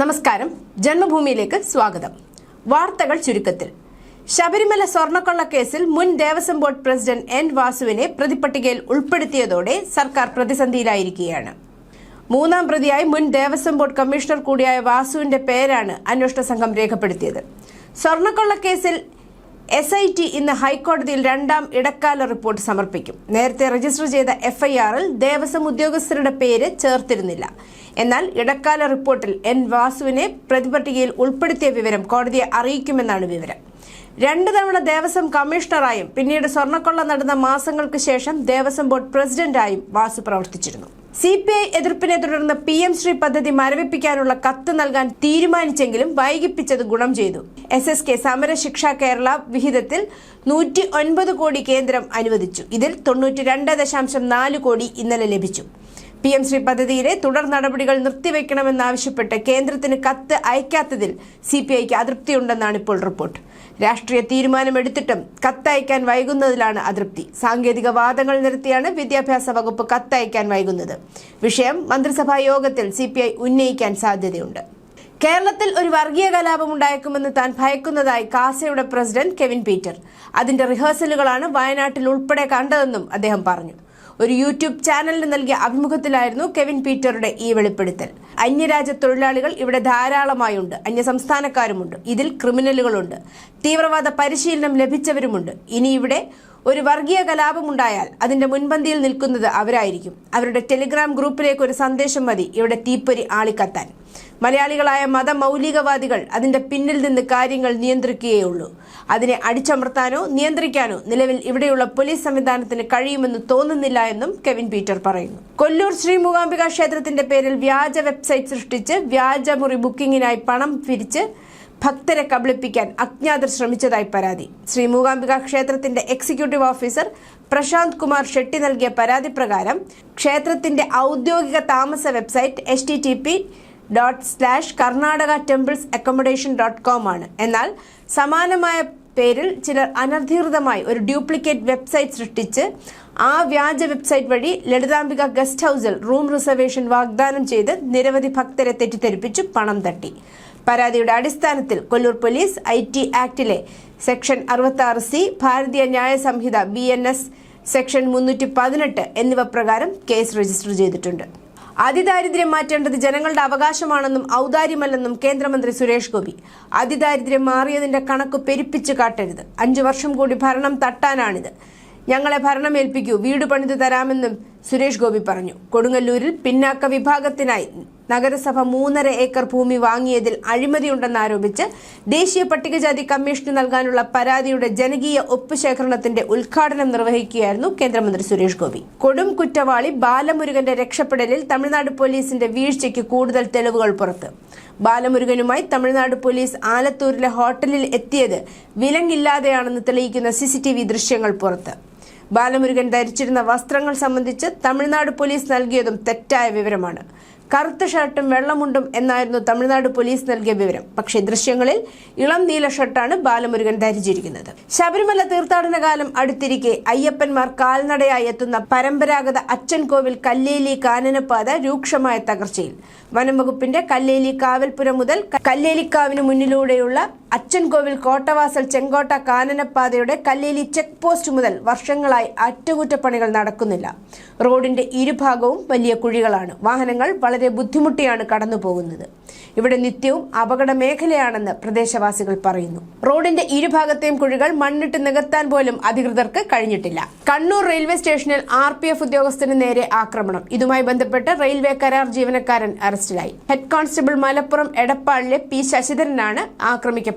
നമസ്കാരം. ജന്മഭൂമിയിലേക്ക് സ്വാഗതം. വാർത്തകൾ ചുരുക്കത്തിൽ. ശബരിമല സ്വർണക്കൊള്ള കേസിൽ മുൻ ദേവസ്വം ബോർഡ് പ്രസിഡന്റ് എൻ വാസുവിനെ പ്രതിപട്ടികയിൽ ഉൾപ്പെടുത്തിയതോടെ സർക്കാർ പ്രതിസന്ധിയിലായിരിക്കുകയാണ്. മൂന്നാം പ്രതിയായി മുൻ ദേവസ്വം ബോർഡ് കമ്മീഷണർ കൂടിയായ വാസുവിന്റെ പേരാണ് അന്വേഷണ സംഘം രേഖപ്പെടുത്തിയത്. സ്വർണക്കൊള്ള കേസിൽ എസ് ഐ ടി ഇന്ന് ഹൈക്കോടതിയിൽ രണ്ടാം ഇടക്കാല റിപ്പോർട്ട് സമർപ്പിക്കും. നേരത്തെ രജിസ്റ്റർ ചെയ്ത എഫ്ഐആറിൽ ദേവസ്വം ഉദ്യോഗസ്ഥരുടെ പേര് ചേർത്തിരുന്നില്ല. എന്നാൽ ഇടക്കാല റിപ്പോർട്ടിൽ എൻ വാസുവിനെ പ്രതിപട്ടികയിൽ ഉൾപ്പെടുത്തിയ വിവരം കോടതിയെ അറിയിക്കുമെന്നാണ് വിവരം. രണ്ട് തവണ ദേവസ്വം കമ്മീഷണറായും പിന്നീട് സ്വർണക്കൊള്ള നടന്ന മാസങ്ങൾക്ക് ശേഷം ദേവസ്വം ബോർഡ് പ്രസിഡന്റായും വാസു പ്രവർത്തിച്ചിരുന്നു. സി പി ഐ എതിർപ്പിനെ തുടർന്ന് പി എം ശ്രീ പദ്ധതി മരവിപ്പിക്കാനുള്ള കത്ത് നൽകാൻ തീരുമാനിച്ചെങ്കിലും വൈകിപ്പിച്ചത് ഗുണം ചെയ്തു. എസ് എസ് കെ സമരശിക്ഷ കേരള വിഹിതത്തിൽ നൂറ്റി ഒൻപത് കോടി കേന്ദ്രം അനുവദിച്ചു. ഇതിൽ തൊണ്ണൂറ്റി രണ്ട് ദശാംശം നാല് കോടി ഇന്നലെ ലഭിച്ചു. പി എം ശ്രീ പദ്ധതിയിലെ തുടർ നടപടികൾ നിർത്തിവെക്കണമെന്നാവശ്യപ്പെട്ട് കേന്ദ്രത്തിന് കത്ത് അയക്കാത്തതിൽ സി പി ഐക്ക് അതൃപ്തിയുണ്ടെന്നാണ് ഇപ്പോൾ റിപ്പോർട്ട്. രാഷ്ട്രീയ തീരുമാനമെടുത്തിട്ടും കത്തയക്കാൻ വൈകുന്നതിലാണ് അതൃപ്തി. സാങ്കേതിക വാദങ്ങൾ നിരത്തിയാണ് വിദ്യാഭ്യാസ വകുപ്പ് കത്തയക്കാൻ വൈകുന്നത്. വിഷയം മന്ത്രിസഭാ യോഗത്തിൽ സി ഉന്നയിക്കാൻ സാധ്യതയുണ്ട്. കേരളത്തിൽ ഒരു വർഗീയ കലാപം ഉണ്ടായേക്കുമെന്ന് താൻ ഭയക്കുന്നതായി കാസയുടെ പ്രസിഡന്റ് കെവിൻ പീറ്റർ. അതിന്റെ റിഹേഴ്സലുകളാണ് വയനാട്ടിൽ ഉൾപ്പെടെ കണ്ടതെന്നും അദ്ദേഹം പറഞ്ഞു. ഒരു യൂട്യൂബ് ചാനലിന് നൽകിയ അഭിമുഖത്തിലായിരുന്നു കെവിൻ പീറ്ററുടെ ഈ വെളിപ്പെടുത്തൽ. അന്യരാജ്യ തൊഴിലാളികൾ ഇവിടെ ധാരാളമായുണ്ട്. അന്യസംസ്ഥാനക്കാരുമുണ്ട്. ഇതിൽ ക്രിമിനലുകളുണ്ട്. തീവ്രവാദ പരിശീലനം ലഭിച്ചവരുമുണ്ട്. ഇനി ഇവിടെ ഒരു വർഗീയ കലാപമുണ്ടായാൽ അതിന്റെ മുൻപന്തിയിൽ നിൽക്കുന്നത് അവരായിരിക്കും. അവരുടെ ടെലിഗ്രാം ഗ്രൂപ്പിലേക്ക് ഒരു സന്ദേശം മതി. ഇവിടെ തീപ്പൊരി ആളിക്കത്താൻ. മലയാളികളായ മതമൗലികവാദികൾ അതിന്റെ പിന്നിൽ നിന്ന് കാര്യങ്ങൾ നിയന്ത്രിക്കുകയുള്ളൂ അതിനെ അടിച്ചമർത്താനോ നിയന്ത്രിക്കാനോ നിലവിൽ ഇവിടെയുള്ള പോലീസ് സംവിധാനത്തിന് കഴിയുമെന്ന് തോന്നുന്നില്ല എന്നും കെവിൻ പീറ്റർ പറയുന്നു. കൊല്ലൂർ ശ്രീ മൂകാംബിക ക്ഷേത്രത്തിന്റെ പേരിൽ വ്യാജ വെബ്സൈറ്റ് സൃഷ്ടിച്ച് വ്യാജമുറി ബുക്കിങ്ങിനായി പണം പിരിച്ച് ഭക്തരെ കബളിപ്പിക്കാൻ അജ്ഞാതർ ശ്രമിച്ചതായി പരാതി. ശ്രീ മൂകാംബിക ക്ഷേത്രത്തിന്റെ എക്സിക്യൂട്ടീവ് ഓഫീസർ പ്രശാന്ത് കുമാർ ഷെട്ടി നൽകിയ പരാതി പ്രകാരം ക്ഷേത്രത്തിന്റെ ഔദ്യോഗിക താമസ website H T T P dot slash Karnataka temples accommodation dot com ആണ്. എന്നാൽ സമാനമായ പേരിൽ ചിലർ അനധികൃതമായി ഒരു ഡ്യൂപ്ലിക്കേറ്റ് വെബ്സൈറ്റ് സൃഷ്ടിച്ച് ആ വ്യാജ വെബ്സൈറ്റ് വഴി ലളിതാംബിക ഗസ്റ്റ് ഹൌസിൽ റൂം റിസർവേഷൻ വാഗ്ദാനം ചെയ്ത് നിരവധി ഭക്തരെ തെറ്റിദ്ധരിപ്പിച്ച് പണം തട്ടി. പരാതിയുടെ അടിസ്ഥാനത്തിൽ കൊല്ലൂർ പോലീസ് ഐ ടി ആക്ടിലെ സെക്ഷൻ അറുപത്തി ആറ് C Bharatiya Nyaya Sanhita B N S section മുന്നൂറ്റി പതിനെട്ട് എന്നിവ പ്രകാരം കേസ് രജിസ്റ്റർ ചെയ്തിട്ടുണ്ട്. അതിദാരിദ്ര്യം മാറ്റേണ്ടത് ജനങ്ങളുടെ അവകാശമാണെന്നും ഔദാര്യമല്ലെന്നും കേന്ദ്രമന്ത്രി സുരേഷ് ഗോപി. അതിദാരിദ്ര്യം മാറിയതിന്റെ കണക്ക് പെരുപ്പിച്ച് കാട്ടരുത്. അഞ്ചു വർഷം കൂടി ഭരണം തട്ടാനാണിത്. ഞങ്ങളെ ഭരണമേൽപ്പിക്കൂ വീട് പണിത് തരാമെന്നും സുരേഷ് ഗോപി പറഞ്ഞു. കൊടുങ്ങല്ലൂരിൽ പിന്നാക്ക വിഭാഗത്തിനായി നഗരസഭ മൂന്നര ഏക്കർ ഭൂമി വാങ്ങിയതിൽ അഴിമതിയുണ്ടെന്നാരോപിച്ച് ദേശീയ പട്ടികജാതി കമ്മീഷന് നൽകാനുള്ള പരാതിയുടെ ജനകീയ ഒപ്പ് ശേഖരണത്തിന്റെ ഉദ്ഘാടനം നിർവഹിക്കുകയായിരുന്നു കേന്ദ്രമന്ത്രി സുരേഷ് ഗോപി. കൊടും കുറ്റവാളി ബാലമുരുകന്റെ രക്ഷപ്പെടലിൽ തമിഴ്നാട് പോലീസിന്റെ വീഴ്ചയ്ക്ക് കൂടുതൽ തെളിവുകൾ പുറത്ത്. ബാലമുരുകനുമായി തമിഴ്നാട് പോലീസ് ആലത്തൂരിലെ ഹോട്ടലിൽ എത്തിയത് വിലങ്ങില്ലാതെയാണെന്ന് തെളിയിക്കുന്ന സിസിടിവി ദൃശ്യങ്ങൾ പുറത്ത്. ബാലമുരുകൻ ധരിച്ചിരുന്ന വസ്ത്രങ്ങൾ സംബന്ധിച്ച് തമിഴ്നാട് പോലീസ് നൽകിയതും തെറ്റായ വിവരമാണ്. കറുത്ത ഷർട്ടും വെള്ളമുണ്ടും എന്നായിരുന്നു തമിഴ്നാട് പോലീസ് നൽകിയ വിവരം. പക്ഷേ ദൃശ്യങ്ങളിൽ ഇളം നീല ഷർട്ടാണ് ബാലമുരുകൻ ധരിച്ചിരിക്കുന്നത്. ശബരിമല തീർത്ഥാടന കാലം അടുത്തിരിക്കെ അയ്യപ്പന്മാർ കാൽനടയായി എത്തുന്ന പരമ്പരാഗത അച്ഛൻ കോവിൽ കല്ലേലി കാനനപാത രൂക്ഷമായ തകർച്ചയിൽ. വനംവകുപ്പിന്റെ കല്ലേലി കാവൽപുരം മുതൽ കല്ലേലിക്കാവിന് മുന്നിലൂടെയുള്ള അച്ഛൻകോവിൽ കോട്ടവാസൽ ചെങ്കോട്ട കാനനപ്പാതയുടെ കല്ലേലി ചെക്ക് പോസ്റ്റ് മുതൽ വർഷങ്ങളായി അറ്റകുറ്റപ്പണികൾ നടക്കുന്നില്ല. റോഡിന്റെ ഇരുഭാഗവും വലിയ കുഴികളാണ്. വാഹനങ്ങൾ വളരെ ബുദ്ധിമുട്ടിയാണ് കടന്നു പോകുന്നത് ഇവിടെ നിത്യവും അപകട മേഖലയാണെന്ന് പ്രദേശവാസികൾ പറയുന്നു. റോഡിന്റെ ഇരുഭാഗത്തെയും കുഴികൾ മണ്ണിട്ട് നികത്താൻ പോലും അധികൃതർക്ക് കഴിഞ്ഞിട്ടില്ല. കണ്ണൂർ റെയിൽവേ സ്റ്റേഷനിൽ ആർ പി എഫ് ഉദ്യോഗസ്ഥന് നേരെ ആക്രമണം. ഇതുമായി ബന്ധപ്പെട്ട് റെയിൽവേ കരാർ ജീവനക്കാരൻ അറസ്റ്റിലായി. ഹെഡ് കോൺസ്റ്റബിൾ മലപ്പുറം എടപ്പാളിലെ പി ശശിധരനാണ് ആക്രമിക്കപ്പെട്ടത്.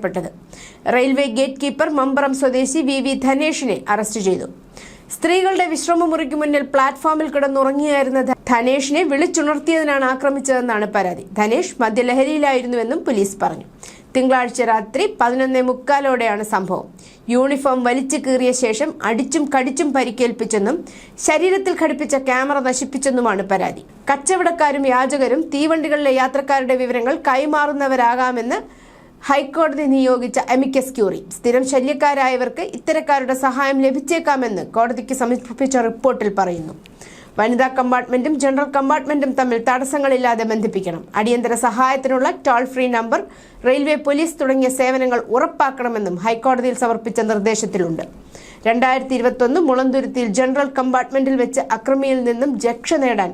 റെയിൽവേ ഗേറ്റ് കീപ്പർ മമ്പറം സ്വദേശി വി വി ധനേഷിനെ അറസ്റ്റ് ചെയ്തു. സ്ത്രീകളുടെ വിശ്രമമുറിക്ക് മുന്നിൽ പ്ലാറ്റ്ഫോമിൽ കിടന്നുറങ്ങിയായിരുന്ന ധനേഷിനെ വിളിച്ചുണർത്തിയതിനാണ് ആക്രമിച്ചതെന്നാണ് പരാതി. ധനേഷ് മദ്യലഹരിയിലായിരുന്നുവെന്നും പോലീസ് പറഞ്ഞു. തിങ്കളാഴ്ച രാത്രി പതിനൊന്നേ മുക്കാലോടെയാണ് സംഭവം. യൂണിഫോം വലിച്ചു കീറിയ ശേഷം അടിച്ചും കടിച്ചും പരിക്കേൽപ്പിച്ചെന്നും ശരീരത്തിൽ ഘടിപ്പിച്ച ക്യാമറ നശിപ്പിച്ചെന്നുമാണ് പരാതി. കച്ചവടക്കാരും യാചകരും തീവണ്ടികളിലെ യാത്രക്കാരുടെ വിവരങ്ങൾ കൈമാറുന്നവരാകാമെന്ന് ഹൈക്കോടതി നിയോഗിച്ച എമിക്കസ് ക്യൂറി. സ്ഥിരം ശല്യക്കാരായവർക്ക് ഇത്തരക്കാരുടെ സഹായം ലഭിച്ചേക്കാമെന്ന് കോടതിക്ക് സമർപ്പിച്ച റിപ്പോർട്ടിൽ പറയുന്നു. വനിതാ കമ്പാർട്ട്മെന്റും ജനറൽ കമ്പാർട്ട്മെന്റും തമ്മിൽ തടസ്സങ്ങളില്ലാതെ ബന്ധിപ്പിക്കണം. അടിയന്തര സഹായത്തിനുള്ള toll free number railway police തുടങ്ങിയ സേവനങ്ങൾ ഉറപ്പാക്കണമെന്നും ഹൈക്കോടതിയിൽ സമർപ്പിച്ച നിർദ്ദേശത്തിലുണ്ട്. രണ്ടായിരത്തി ഇരുപത്തൊന്ന് മുളന്തുരുത്തിയിൽ ജനറൽ കമ്പാർട്ട്മെന്റിൽ വെച്ച് അക്രമിയിൽ നിന്നും രക്ഷ നേടാൻ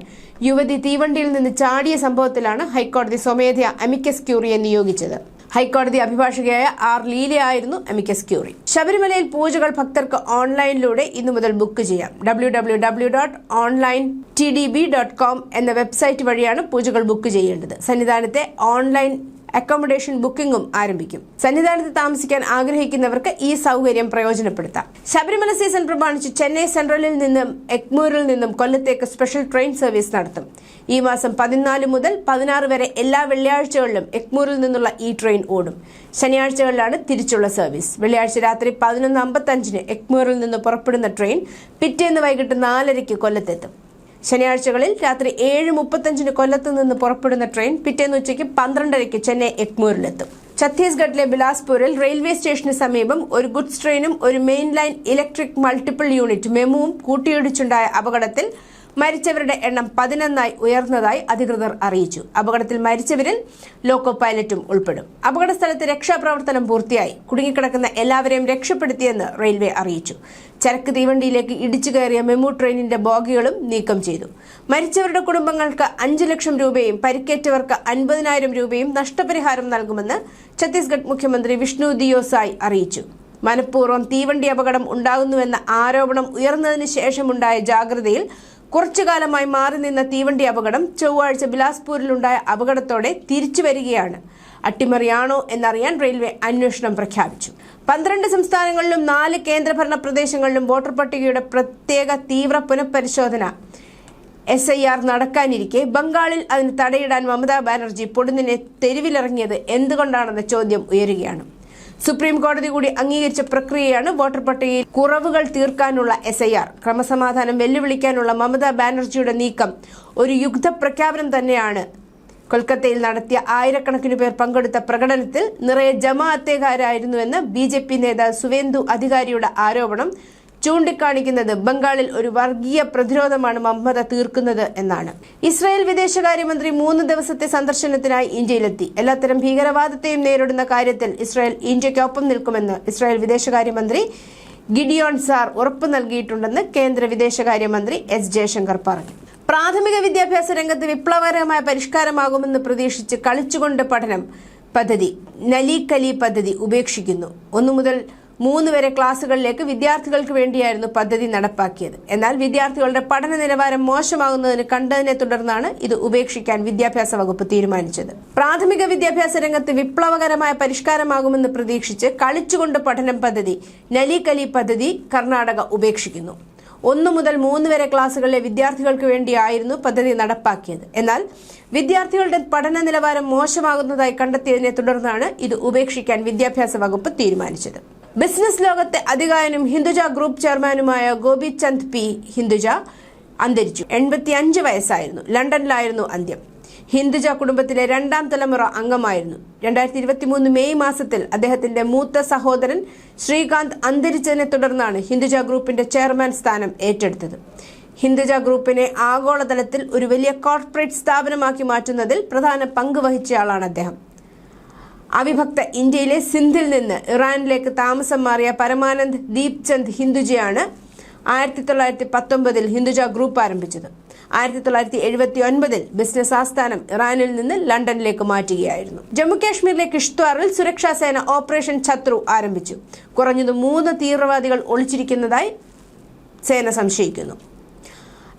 യുവതി തീവണ്ടിയിൽ നിന്ന് ചാടിയ സംഭവത്തിലാണ് ഹൈക്കോടതി സ്വമേധയാ അമിക്കസ് ക്യൂറിയെ നിയോഗിച്ചത്. ഹൈക്കോടതി അഭിഭാഷകയായ ആർ ലീലയായിരുന്നു അമിക്കസ് ക്യൂറി. ശബരിമലയിൽ പൂജകൾ ഭക്തർക്ക് ഓൺലൈനിലൂടെ ഇന്നു മുതൽ ബുക്ക് ചെയ്യാം. W W W dot online T D B dot com എന്ന വെബ്സൈറ്റ് വഴിയാണ് പൂജകൾ ബുക്ക് ചെയ്യേണ്ടത്. സന്നിധാനത്തെ ഓൺലൈൻ അക്കോമഡേഷൻ ബുക്കിംഗും ആരംഭിക്കും. സന്നിധാനത്ത് താമസിക്കാൻ ആഗ്രഹിക്കുന്നവർക്ക് ഈ സൗകര്യം പ്രയോജനപ്പെടുത്താം. ശബരിമല സീസൺ പ്രമാണിച്ച് ചെന്നൈ സെൻട്രലിൽ നിന്നും എഗ്മൂരിൽ നിന്നും കൊല്ലത്തേക്ക് സ്പെഷ്യൽ ട്രെയിൻ സർവീസ് നടത്തും. ഈ മാസം പതിനാല് മുതൽ പതിനാറ് വരെ എല്ലാ വെള്ളിയാഴ്ചകളിലും എഗ്മൂരിൽ നിന്നുള്ള ഈ ട്രെയിൻ ഓടും. ശനിയാഴ്ചകളിലാണ് തിരിച്ചുള്ള സർവീസ്. വെള്ളിയാഴ്ച രാത്രി പതിനൊന്ന് അമ്പത്തഞ്ചിന് എഗ്മൂരിൽ നിന്ന് പുറപ്പെടുന്ന ട്രെയിൻ പിറ്റേന്ന് വൈകിട്ട് നാലരയ്ക്ക് കൊല്ലത്തെത്തും. ശനിയാഴ്ചകളിൽ രാത്രി ഏഴ് മുപ്പത്തഞ്ചിന് കൊല്ലത്ത് നിന്ന് പുറപ്പെടുന്ന ട്രെയിൻ പിറ്റേന്ന് ഉച്ചയ്ക്ക് പന്ത്രണ്ടരയ്ക്ക് ചെന്നൈ എഗ്മൂരിലെത്തും. ഛത്തീസ്ഗഡിലെ ബിലാസ്പൂരിൽ റെയിൽവേ സ്റ്റേഷന് സമീപം ഒരു ഗുഡ്സ് ട്രെയിനും ഒരു main line electric multiple unit മെമുവും കൂട്ടിയിടിച്ചുണ്ടായ അപകടത്തിൽ മരിച്ചവരുടെ എണ്ണം പതിനൊന്നായി ഉയർന്നതായി അധികൃതർ അറിയിച്ചു. അപകടത്തിൽ മരിച്ചവരിൽ ലോക്കോ പൈലറ്റും ഉൾപ്പെടും. അപകട സ്ഥലത്ത് രക്ഷാപ്രവർത്തനം പൂർത്തിയായി. കുടുങ്ങിക്കിടക്കുന്ന എല്ലാവരെയും രക്ഷപ്പെടുത്തിയെന്ന് റെയിൽവേ അറിയിച്ചു. ചരക്ക് തീവണ്ടിയിലേക്ക് ഇടിച്ചു കയറിയ മെമു ട്രെയിനിന്റെ ബോഗികളും നീക്കം ചെയ്തു. മരിച്ചവരുടെ കുടുംബങ്ങൾക്ക് അഞ്ചു ലക്ഷം രൂപയും പരിക്കേറ്റവർക്ക് അൻപതിനായിരം രൂപയും നഷ്ടപരിഹാരം നൽകുമെന്ന് ഛത്തീസ്ഗഡ് മുഖ്യമന്ത്രി വിഷ്ണു ദിയോസായ് അറിയിച്ചു. മനഃപൂർവം തീവണ്ടി അപകടം ഉണ്ടാകുന്നുവെന്ന ആരോപണം ഉയർന്നതിന് ശേഷമുണ്ടായ ജാഗ്രതയിൽ കുറച്ചു കാലമായി മാറി നിന്ന തീവണ്ടി അപകടം ചൊവ്വാഴ്ച ബിലാസ്പൂരിലുണ്ടായ അപകടത്തോടെ തിരിച്ചു വരികയാണ്. അട്ടിമറിയാണോ എന്നറിയാൻ റെയിൽവേ അന്വേഷണം പ്രഖ്യാപിച്ചു. പന്ത്രണ്ട് സംസ്ഥാനങ്ങളിലും നാല് കേന്ദ്രഭരണ പ്രദേശങ്ങളിലും വോട്ടർ പട്ടികയുടെ പ്രത്യേക തീവ്ര പുനഃപരിശോധന എസ് ഐ ആർ നടക്കാനിരിക്കെ. ബംഗാളിൽ അതിന് തടയിടാൻ മമതാ ബാനർജി പൊടുന്നിനെ തെരുവിലിറങ്ങിയത് എന്തുകൊണ്ടാണെന്ന ചോദ്യം ഉയരുകയാണ്. സുപ്രീം കോടതി കൂടി അംഗീകരിച്ച പ്രക്രിയയാണ് വോട്ടർ പട്ടികയിൽ കുറവുകൾ തീർക്കാനുള്ള എസ് ഐ ആർ ക്രമസമാധാനം വെല്ലുവിളിക്കാനുള്ള മമതാ ബാനർജിയുടെ നീക്കം ഒരു യുദ്ധ പ്രഖ്യാപനം തന്നെയാണ്. കൊൽക്കത്തയിൽ നടത്തിയ ആയിരക്കണക്കിന് പേർ പങ്കെടുത്ത പ്രകടനത്തിൽ നിറയെ ജമാഅത്തേകാരായിരുന്നുവെന്ന് ബി ജെ പി നേതാവ് സുവേന്ദു അധികാരിയുടെ ആരോപണം ചൂണ്ടിക്കാണിക്കുന്നത് ബംഗാളിൽ ഒരു വർഗീയ പ്രതിരോധമാണ് മമത തീർക്കുന്നത് എന്നാണ്. ഇസ്രായേൽ വിദേശകാര്യമന്ത്രി മൂന്ന് ദിവസത്തെ സന്ദർശനത്തിനായി ഇന്ത്യയിലെത്തി. എല്ലാത്തരം ഭീകരവാദത്തെയും നേരിടുന്ന കാര്യത്തിൽ ഇസ്രായേൽ ഇന്ത്യയ്ക്കൊപ്പം നിൽക്കുമെന്ന് ഇസ്രായേൽ വിദേശകാര്യമന്ത്രി ഗിഡിയോൺ സാർ ഉറപ്പു നൽകിയിട്ടുണ്ടെന്ന് കേന്ദ്ര വിദേശകാര്യമന്ത്രി എസ് ജയശങ്കർ പറഞ്ഞു. പ്രാഥമിക വിദ്യാഭ്യാസ രംഗത്ത് വിപ്ലവകരമായ പരിഷ്കാരമാകുമെന്ന് പ്രതീക്ഷിച്ച് കളിച്ചുകൊണ്ട് പഠനം പദ്ധതി നലീക്കലി പദ്ധതി ഉപേക്ഷിക്കുന്നു. ഒന്നു മുതൽ മൂന്ന് വരെ ക്ലാസുകളിലേക്ക് വിദ്യാർത്ഥികൾക്ക് വേണ്ടിയായിരുന്നു പദ്ധതി നടപ്പാക്കിയത്. എന്നാൽ വിദ്യാർത്ഥികളുടെ പഠന നിലവാരം മോശമാകുന്നതിന് കണ്ടതിനെ തുടർന്നാണ് ഇത് ഉപേക്ഷിക്കാൻ വിദ്യാഭ്യാസ വകുപ്പ് തീരുമാനിച്ചത്. പ്രാഥമിക വിദ്യാഭ്യാസ രംഗത്ത് വിപ്ലവകരമായ പരിഷ്കാരമാകുമെന്ന് പ്രതീക്ഷിച്ച് കളിച്ചുകൊണ്ട് പഠനം പദ്ധതി നലികലി പദ്ധതി കർണാടക ഉപേക്ഷിക്കുന്നു. ഒന്നു മുതൽ മൂന്ന് വരെ ക്ലാസ്സുകളിലെ വിദ്യാർത്ഥികൾക്ക് വേണ്ടിയായിരുന്നു പദ്ധതി നടപ്പാക്കിയത്. എന്നാൽ വിദ്യാർത്ഥികളുടെ പഠന നിലവാരം മോശമാകുന്നതായി കണ്ടെത്തിയതിനെ തുടർന്നാണ് ഇത് ഉപേക്ഷിക്കാൻ വിദ്യാഭ്യാസ വകുപ്പ് തീരുമാനിച്ചത്. ബിസിനസ് ലോകത്തെ അധികാരനും ഹിന്ദുജ ഗ്രൂപ്പ് ചെയർമാനുമായ ഗോപിചന്ദ് പി. ഹിന്ദുജ അന്തരിച്ചു. എൺപത്തി അഞ്ച് വയസ്സായിരുന്നു. ലണ്ടനിലായിരുന്നു അന്ത്യം. ഹിന്ദുജ കുടുംബത്തിലെ രണ്ടാം തലമുറ അംഗമായിരുന്നു. രണ്ടായിരത്തി ഇരുപത്തി മൂന്ന് മെയ് മാസത്തിൽ അദ്ദേഹത്തിന്റെ മൂത്ത സഹോദരൻ ശ്രീകാന്ത് അന്തരിച്ചതിനെ തുടർന്നാണ് ഹിന്ദുജ ഗ്രൂപ്പിന്റെ ചെയർമാൻ സ്ഥാനം ഏറ്റെടുത്തത്. ഹിന്ദുജ ഗ്രൂപ്പിനെ ആഗോളതലത്തിൽ ഒരു വലിയ കോർപ്പറേറ്റ് സ്ഥാപനമാക്കി മാറ്റുന്നതിൽ പ്രധാന പങ്ക് വഹിച്ചയാളാണ് അദ്ദേഹം. അവിഭക്ത ഇന്ത്യയിലെ സിന്ധിൽ നിന്ന് ഇറാനിലേക്ക് താമസം മാറിയ പരമാനന്ദ് ദീപ്ചന്ദ് ഹിന്ദുജയാണ് ആയിരത്തി തൊള്ളായിരത്തി പത്തൊമ്പതിൽ ഹിന്ദുജ ഗ്രൂപ്പ് ആരംഭിച്ചത്. ആയിരത്തി തൊള്ളായിരത്തി എഴുപത്തി ഒൻപതിൽ ബിസിനസ് ആസ്ഥാനം ഇറാനിൽ നിന്ന് ലണ്ടനിലേക്ക് മാറ്റുകയായിരുന്നു. ജമ്മുകാശ്മീരിലെ കിഷ്ത്വാറിൽ സുരക്ഷാ സേന ഓപ്പറേഷൻ ഛത്രു ആരംഭിച്ചു. കുറഞ്ഞത് മൂന്ന് തീവ്രവാദികൾ ഒളിച്ചിരിക്കുന്നതായി സേന സംശയിക്കുന്നു.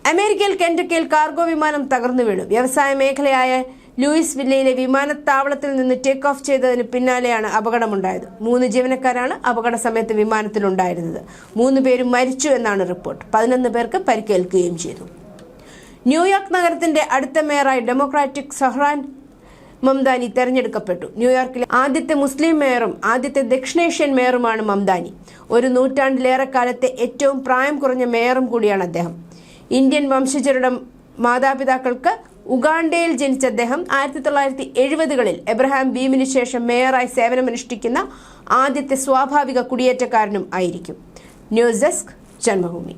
അമേരിക്കയിൽ കെൻഡക്കയിൽ കാർഗോ വിമാനം തകർന്നു വീണു. വ്യവസായ മേഖലയായ ലൂയിസ് വില്ലയിലെ വിമാനത്താവളത്തിൽ നിന്ന് ടേക്ക് ഓഫ് ചെയ്തതിന് പിന്നാലെയാണ് അപകടമുണ്ടായത്. മൂന്ന് ജീവനക്കാരാണ് അപകട സമയത്ത് വിമാനത്തിലുണ്ടായിരുന്നത്. മൂന്ന് പേരും മരിച്ചു എന്നാണ് റിപ്പോർട്ട്. പതിനൊന്ന് പേർക്ക് പരിക്കേൽക്കുകയും ചെയ്തു. ന്യൂയോർക്ക് നഗരത്തിന്റെ അടുത്ത മേയറായി ഡെമോക്രാറ്റിക് സഹ്റാൻ മംദാനി തെരഞ്ഞെടുക്കപ്പെട്ടു. ന്യൂയോർക്കിലെ ആദ്യത്തെ മുസ്ലിം മേയറും ആദ്യത്തെ ദക്ഷിണേഷ്യൻ മേയറുമാണ് മംദാനി. ഒരു നൂറ്റാണ്ടിലേറെ കാലത്തെ ഏറ്റവും പ്രായം കുറഞ്ഞ മേയറും കൂടിയാണ് അദ്ദേഹം. ഇന്ത്യൻ വംശജരുടെ മാതാപിതാക്കൾക്ക് ഉഗാണ്ടയിൽ ജനിച്ച അദ്ദേഹം ആയിരത്തി തൊള്ളായിരത്തി എഴുപതുകളിൽ എബ്രഹാം ബീമിന് ശേഷം മേയറായി സേവനമനുഷ്ഠിക്കുന്ന ആദ്യത്തെ സ്വാഭാവിക കുടിയേറ്റക്കാരനും ആയിരിക്കും. News desk Janmabhumi.